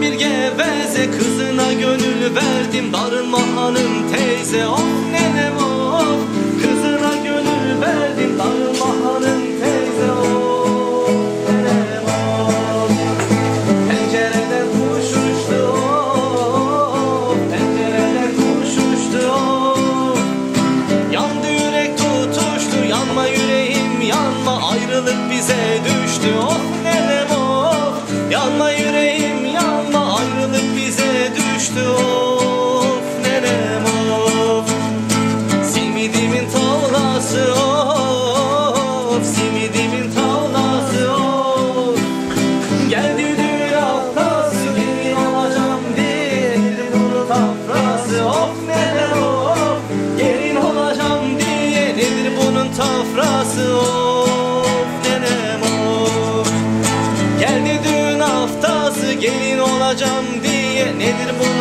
Bir geveze kızına gönül verdim. Darılma hanım teyze of nenem of. Kızına gönül verdim Darılma hanım teyze of. Nenem of Pencereden kuş uçtu of. Pencereden kuş uçtu of. Yandı yürek tutuştu yanma yüreğim yanma. Ayrılık bize düştü of tafrası of nenem of. Geldi düğün haftası gelin olacağım diye. Nedir bunun